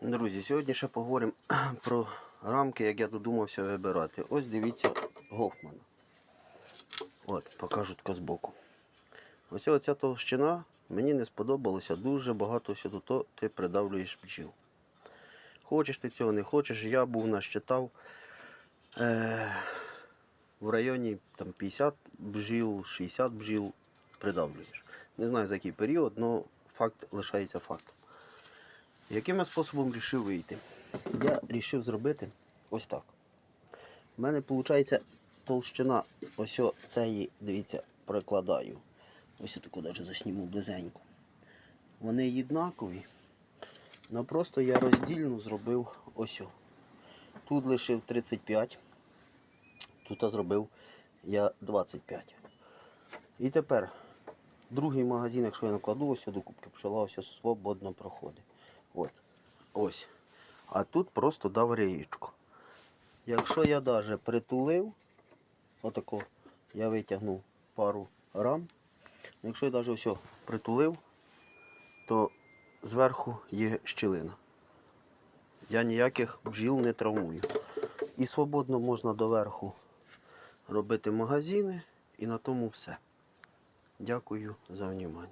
Друзі, сьогодні ще поговоримо про рамки, як я додумався вибирати. Ось дивіться Гофмана. От, покажу тако збоку. Ось оця товщина мені не сподобалося. Дуже багато сюди то ти придавлюєш бджіл. Хочеш ти цього, не хочеш. Я був насчитав е, в районі там, 50 бджіл, 60 бджіл придавлюєш. Не знаю за який період, але факт лишається фактом. Яким я способом вирішив вийти? Я вирішив зробити ось так. У мене виходить толщина ось цієї, дивіться, прикладаю. Ось таку навіть засніму близенько. Вони єднакові. але просто я роздільну зробив ось. Тут лишив 35, тут я зробив я 25. І тепер другий магазин, якщо я накладу ось до кубки пчела, ось свободно проходить. От. Ось. А тут просто дав реєчку. Якщо я навіть притулив, отако я витягнув пару рам. Якщо я навіть все притулив, то зверху є щілина. Я ніяких бджіл не травмую. І свободно можна доверху робити магазини, і на тому все. Дякую за увагу.